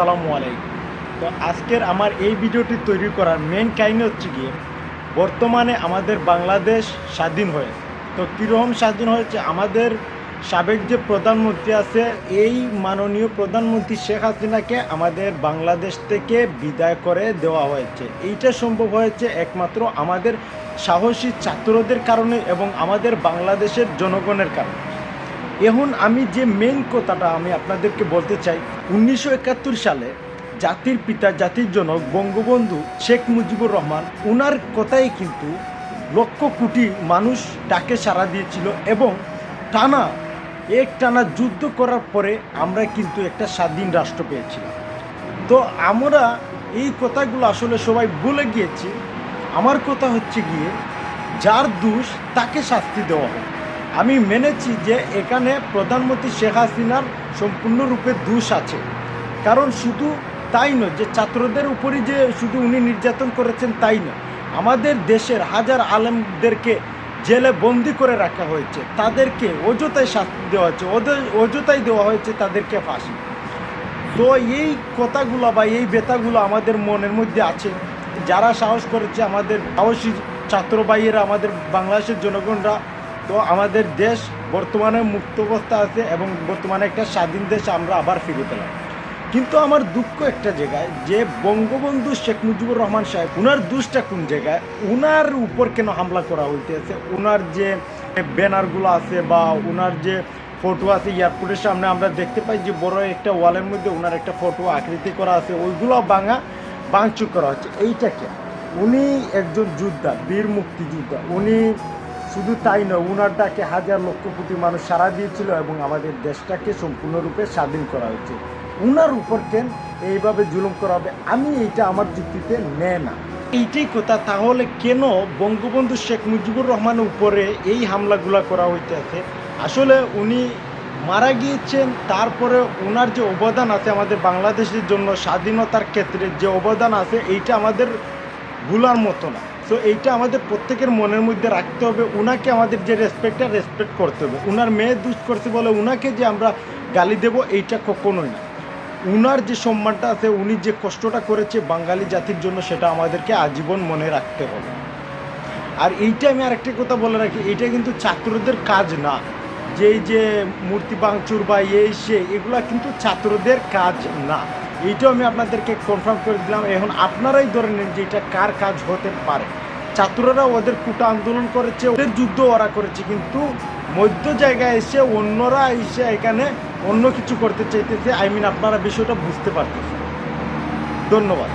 আসসালামু আলাইকুম। তো আজকের আমার এই ভিডিওটি তৈরি করার মেন কাহিনী হচ্ছে গিয়ে, বর্তমানে আমাদের বাংলাদেশ স্বাধীন হয়ে তো কীরকম স্বাধীন হয়েছে? আমাদের সাবেক যে প্রধানমন্ত্রী আছে, এই মাননীয় প্রধানমন্ত্রী শেখ হাসিনাকে আমাদের বাংলাদেশ থেকে বিদায় করে দেওয়া হয়েছে। এইটা সম্ভব হয়েছে একমাত্র আমাদের সাহসী ছাত্রদের কারণে এবং আমাদের বাংলাদেশের জনগণের কারণে। এখন আমি যে মেন কথাটা আমি আপনাদেরকে বলতে চাই, উনিশশো একাত্তর সালে জাতির পিতা, জাতির জনক বঙ্গবন্ধু শেখ মুজিবুর রহমান ওনার কথাই কিন্তু লক্ষ কোটি মানুষ ডাকে সাড়া দিয়েছিল এবং টানা, এক টানা যুদ্ধ করার পরে আমরা কিন্তু একটা স্বাধীন রাষ্ট্র পেয়েছিলাম। তো আমরা এই কথাগুলো আসলে সবাই ভুলে গিয়েছি। আমার কথা হচ্ছে গিয়ে, যার দোষ তাকে শাস্তি দেওয়া হবে আমি মেনেছি যে এখানে প্রধানমন্ত্রী শেখ হাসিনার সম্পূর্ণরূপে দোষ আছে। কারণ শুধু তাই নয়, যে ছাত্রদের উপরই যে শুধু উনি নির্যাতন করেছেন তাই নয়, আমাদের দেশের হাজার আলেমদেরকে জেলে বন্দি করে রাখা হয়েছে। তাদেরকে অযথায় শাস্তি দেওয়া হয়েছে অযথায় দেওয়া হয়েছে তাদেরকে ফাঁসি। তো এই কথাগুলো বা এই বেতাগুলো আমাদের মনের মধ্যে আছে। যারা সাহস করেছে আমাদের সাহসী ছাত্র ভাইয়েরা আমাদের বাংলাদেশের জনগণরা তো আমাদের দেশ বর্তমানে মুক্ত অবস্থা আছে এবং বর্তমানে একটা স্বাধীন দেশ আমরা আবার ফিরে পেলাম। কিন্তু আমার দুঃখ একটা জায়গায়, যে বঙ্গবন্ধু শেখ মুজিবুর রহমান সাহেব, উনার দুষ্টা কোন জায়গায়? উনার উপর কেন হামলা করা হইতেছে? ওনার যে ব্যানারগুলো আছে বা ওনার যে ফটো আছে, এয়ারপোর্টের সামনে আমরা দেখতে পাই যে বড় একটা ওয়ালের মধ্যে ওনার একটা ফটো আকৃতি করা আছে, ওইগুলো ভাঙা, ভাঙচুর করা হচ্ছে। এইটাকে উনি একজন যোদ্ধা, বীর মুক্তিযোদ্ধা। উনি শুধু তাই নয় উনার ডাকে হাজার লক্ষ কোটি মানুষ সাড়া দিয়েছিল এবং আমাদের দেশটাকে সম্পূর্ণরূপে স্বাধীন করা হয়েছে। উনার উপর কেন এইভাবে জুলুম করা হবে? আমি এইটা আমার যুক্তিতে নেয় না। এইটাই কথা। তাহলে কেন বঙ্গবন্ধু শেখ মুজিবুর রহমানের উপরে এই হামলাগুলা করা হইতেছে? আসলে উনি মারা গিয়েছেন, তারপরে ওনার যে অবদান আছে আমাদের বাংলাদেশের জন্য স্বাধীনতার ক্ষেত্রে যে অবদান আছে, এইটা আমাদের ভুলার মতো না। তো এইটা আমাদের প্রত্যেকের মনের মধ্যে রাখতে হবে। উনাকে আমাদের যে রেসপেক্টটা রেসপেক্ট করতে হবে। উনার মেয়ে দুষ করছে বলে উনাকে যে আমরা গালি দেব, এইটা কখনোই না। উনার যে সম্মানটা আছে, উনি যে কষ্টটা করেছে বাঙালি জাতির জন্য, সেটা আমাদেরকে আজীবন মনে রাখতে হবে। আর এইটা আমি আরেকটা কথা বলে রাখি এটা কিন্তু ছাত্রদের কাজ না। যে যে মূর্তি ভাঙচুর বা এই সে, এগুলা কিন্তু ছাত্রদের কাজ না। এইটাও আমি আপনাদেরকে কনফার্ম করে দিলাম। এখন আপনারাই ধরে নেন যে এটা কার কাজ হতে পারে। ছাত্ররা ওদের কুটা আন্দোলন করেছে, ওদের যুদ্ধ ওরা করেছে, কিন্তু মধ্য জায়গায় এসে অন্যরা এসে এখানে অন্য কিছু করতে চাইতেছে। আই মিন আপনারা বিষয়টা বুঝতে পারতেছেন। ধন্যবাদ।